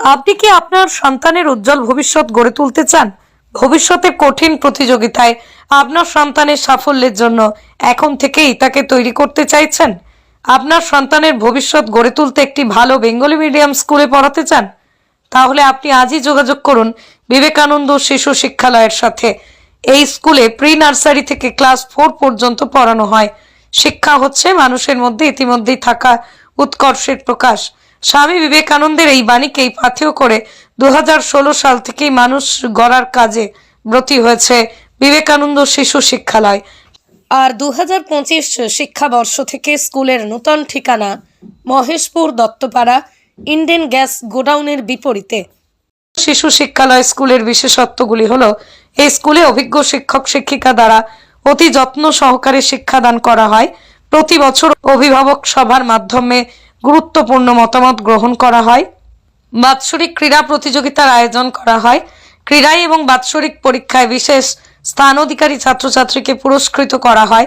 আপনি কি আপনার সন্তানের উজ্জ্বল ভবিষ্যৎ গড়ে তুলতে চান? ভবিষ্যতে কঠিন প্রতিযোগিতায় আপনার সন্তানের সাফল্যের জন্য এখন থেকেই তাকে তৈরি করতে চাইছেন? আপনার সন্তানের ভবিষ্যৎ গড়ে তুলতে একটি ভালো বেঙ্গলি মিডিয়াম স্কুলে পড়াতে চান? তাহলে আপনি আজই যোগাযোগ করুন বিবেকানন্দ শিশু শিক্ষালয়ের সাথে। এই স্কুলে প্রি নার্সারি থেকে ক্লাস ফোর পর্যন্ত পড়ানো হয়। শিক্ষা হচ্ছে মানুষের মধ্যে ইতিমধ্যেই থাকা উৎকর্ষের প্রকাশ। স্বামী বিবেকানন্দের এই বাণীকেই পাথেয় করে দু সাল থেকেই মানুষ গড়ার কাজে ব্রতী হয়েছে বিবেকানন্দ শিশু শিক্ষালয়। আর দু হাজার পঁচিশ শিক্ষাবর্ষ থেকে স্কুলের নূতন ঠিকানা মহেশপুর দত্তপাড়া ইন্ডেন গ্যাস গোডাউনের বিপরীতে। শিশু শিক্ষালয় স্কুলের বিশেষত্বগুলি হলো, এই স্কুলে অভিজ্ঞ শিক্ষক শিক্ষিকা দ্বারা অতি যত্ন সহকারে শিক্ষাদান করা হয়। প্রতি বছর অভিভাবক সভার মাধ্যমে গুরুত্বপূর্ণ মতামত গ্রহণ করা হয়। বাৎসরিক ক্রীড়া প্রতিযোগিতার আয়োজন করা হয়। ক্রীড়ায় এবং বাৎসরিক পরীক্ষায় বিশেষ স্থান অধিকারী ছাত্রছাত্রীকে পুরস্কৃত করা হয়।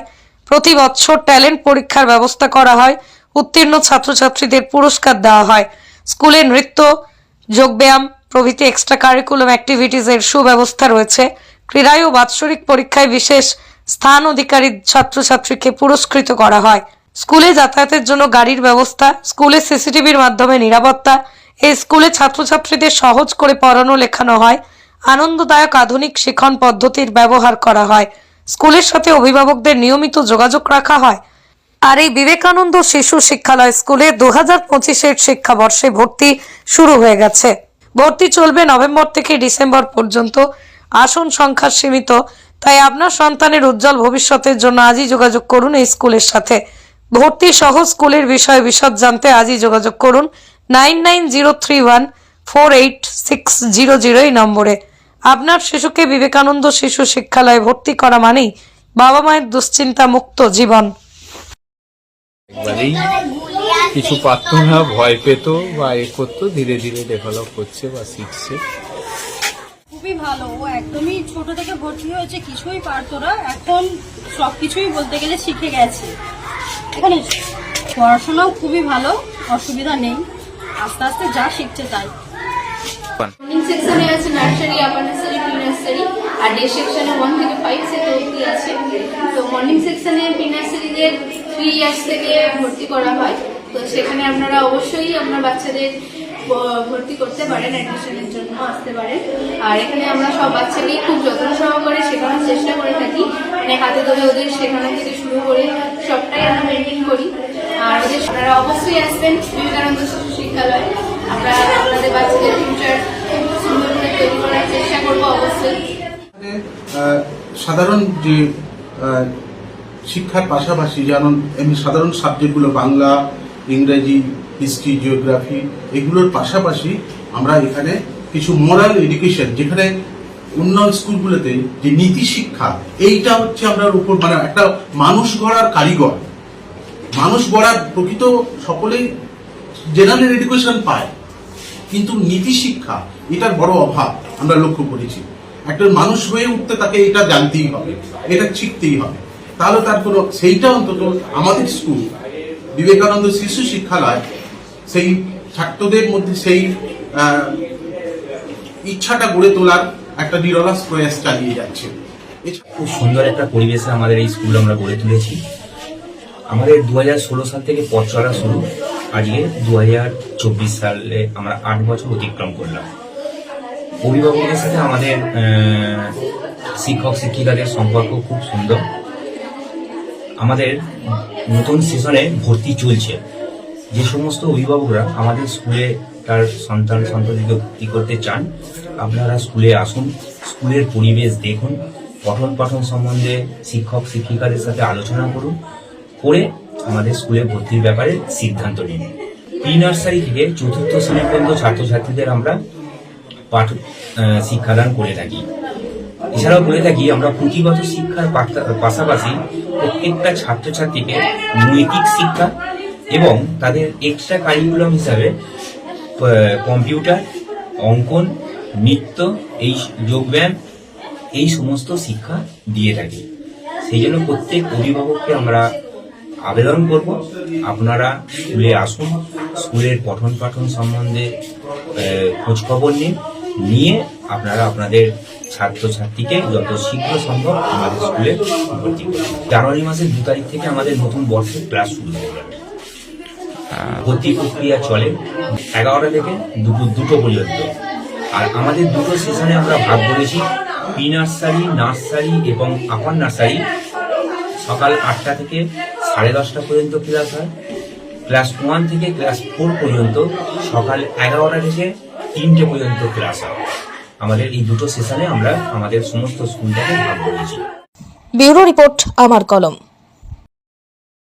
প্রতি বছর ট্যালেন্ট পরীক্ষার ব্যবস্থা করা হয়। উত্তীর্ণ ছাত্রছাত্রীদের পুরস্কার দেওয়া হয়। স্কুলে নৃত্য, যোগব্যায়াম প্রভৃতি এক্সট্রা কারিকুলাম অ্যাক্টিভিটিসের সুব্যবস্থা রয়েছে। ক্রীড়ায় ও বাৎসরিক পরীক্ষায় বিশেষ স্থান অধিকারী ছাত্রছাত্রীকে পুরস্কৃত করা হয়। স্কুলে যাতায়াতের জন্য গাড়ির ব্যবস্থা, স্কুলে সিসিটিভির মাধ্যমে নিরাপত্তা এই স্কুলে ছাত্রছাত্রীদের সহজ করে পড়ানো, লেখানো হয়, আনন্দদায়ক আধুনিক শিক্ষণ পদ্ধতির ব্যবহার করা হয়, স্কুলের সাথে অভিভাবকদের নিয়মিত যোগাযোগ রাখা হয়। আর এই বিবেকানন্দ শিশু শিক্ষালয় স্কুলে দু হাজার পঁচিশের শিক্ষাবর্ষে ভর্তি শুরু হয়ে গেছে। ভর্তি চলবে নভেম্বর থেকে ডিসেম্বর পর্যন্ত। আসন সংখ্যা সীমিত, তাই আপনার সন্তানের উজ্জ্বল ভবিষ্যতের জন্য আজই যোগাযোগ করুন এই স্কুলের সাথে। ভর্তি সহ স্কুলের বিষয়ে বিশদ জানতে আজই যোগাযোগ করুন nine nine zero three one four eight six zero zero এই নম্বরে। আপনার শিশুকে বিবেকানন্দ শিশু শিক্ষালয়ে ভর্তি করা মানেই বাবা মায়ের দুশ্চিন্তা মুক্ত জীবন। একবারেই কিছু পারতো না ভয় পেত বা এ করতো ধীরে ধীরে ডেভেলপ করছে বা শিখছে। খুবই ভালো ও একদমই ছোট থেকে ভর্তি হয়েছে কিছুই পারতো না এখন সবকিছুই বলতে গেলে শিখে গেছে। এখানে পড়াশোনাও খুবই ভালো, অসুবিধা নেই। আস্তে আস্তে যা শিখছে তাই। নার্সারি আর ডে ওয়ান ফাইভ আছে। তো মর্নিং থ্রি থেকে ভর্তি করা হয়। তো সেখানে আপনারা অবশ্যই আপনার বাচ্চাদের ভর্তি করতে পারেন জন্য আসতে আর এখানে আমরা সব বাচ্চাকেই খুব যত্ন সহকারে শেখানোর চেষ্টা করে থাকি। মানে হাতে ধরে ওদের শেখানো থেকে শুরু করে অবশ্যই আসবেন বিবেকানন্দ শিশু শিক্ষালয়। আমরা আপনাদের বাচ্চাদের ফিউচার সুন্দর করে তৈরি করার চেষ্টা করব অবশ্যই। সাধারণ যে শিক্ষার পাশাপাশি যেমন এমনি সাধারণ সাবজেক্টগুলো বাংলা, ইংরেজি, হিস্ট্রি, জিওগ্রাফি, এগুলোর পাশাপাশি আমরা এখানে কিছু মোরাল এডুকেশন, যেখানে অন্য স্কুলগুলোতে যে নীতি শিক্ষা, এইটা হচ্ছে আমরা উপর মানে একটা মানুষ গড়ার কারিগর। মানুষ গড়ার প্রকৃত সকলেই জেনারেল এডুকেশন পায়। কিন্তু নীতি শিক্ষা, এটার বড় অভাব আমরা লক্ষ্য করেছি। একটা মানুষ হয়ে উঠতে তাকে এটা জানতেই হবে, এটা শিখতেই হবে। তাহলে তার কোনো, সেইটা অন্তত আমাদের স্কুল, বিবেকানন্দ শিশু শিক্ষালয়, সেই ছাত্রদের মধ্যে সেই ইচ্ছাটা গড়ে তোলার একটা নিরলাস প্রয়াস চালিয়ে যাচ্ছে। খুব সুন্দর একটা পরিবেশে আমাদের এই স্কুল আমরা গড়ে তুলেছি। আমাদের দু হাজার ষোলো সাল থেকে পথ চলা শুরু। আজকে দু হাজার চব্বিশ সালে আমরা আট বছর অতিক্রম করলাম। অভিভাবকদের সাথে আমাদের শিক্ষক, শিক্ষিকাদের সম্পর্ক খুব সুন্দর। আমাদের নতুন সেশনে ভর্তি চলছে। যে সমস্ত অভিভাবকরা আমাদের স্কুলে তার সন্তান সন্ততিকে ভর্তি করতে চান, আপনারা স্কুলে আসুন, স্কুলের পরিবেশ দেখুন পঠন পাঠন সম্বন্ধে শিক্ষক, শিক্ষিকাদের সাথে আলোচনা করুন। করে আমাদের স্কুলে ভর্তির ব্যাপারে সিদ্ধান্ত নিন প্রি নার্সারি থেকে চতুর্থ শ্রেণি পর্যন্ত ছাত্রছাত্রীদের আমরা পাঠ শিক্ষাদান করে থাকি। এছাড়াও বলে থাকি, আমরা পুঁথিগত শিক্ষার পাশাপাশি প্রত্যেকটা ছাত্রছাত্রীকে নৈতিক শিক্ষা এবং তাদের এক্সট্রা কারিকুলাম হিসাবে কম্পিউটার অঙ্কন, নৃত্য, এই যোগব্যায়াম, এই সমস্ত শিক্ষা দিয়ে থাকি। সেই জন্য প্রত্যেক অভিভাবককে আমরা আবেদন করব। আপনারা স্কুলে আসুন। স্কুলের পঠন পাঠন সম্বন্ধে খোঁজখবর নিন। নিয়ে আপনারা আপনাদের ছাত্রছাত্রীকে যত শীঘ্র সম্ভব আমাদের স্কুলে ভর্তি জানুয়ারি মাসের দু তারিখ থেকে আমাদের নতুন বর্ষের ক্লাস শুরু হয়ে যাবে। ভর্তি প্রক্রিয়া চলে এগারোটা থেকে দুপুর দুটো পর্যন্ত। আর আমাদের দুটো সেশনে আমরা ভাগ করেছি। প্রি নার্সারি নার্সারি এবং আপার নার্সারি। সকাল আটটা থেকে সাড়ে দশটা পর্যন্ত ক্লাস হয়। ক্লাস ওয়ান থেকে ক্লাস ফোর পর্যন্ত সকাল এগারোটা থেকে তিনটে পর্যন্ত ক্লাস হয়। আমাদের এই দুটো সেশনে আমরা আমাদের সমস্ত স্কুলটাকে ভাগ করেছি। ব্যুরো রিপোর্ট, আমার কলম।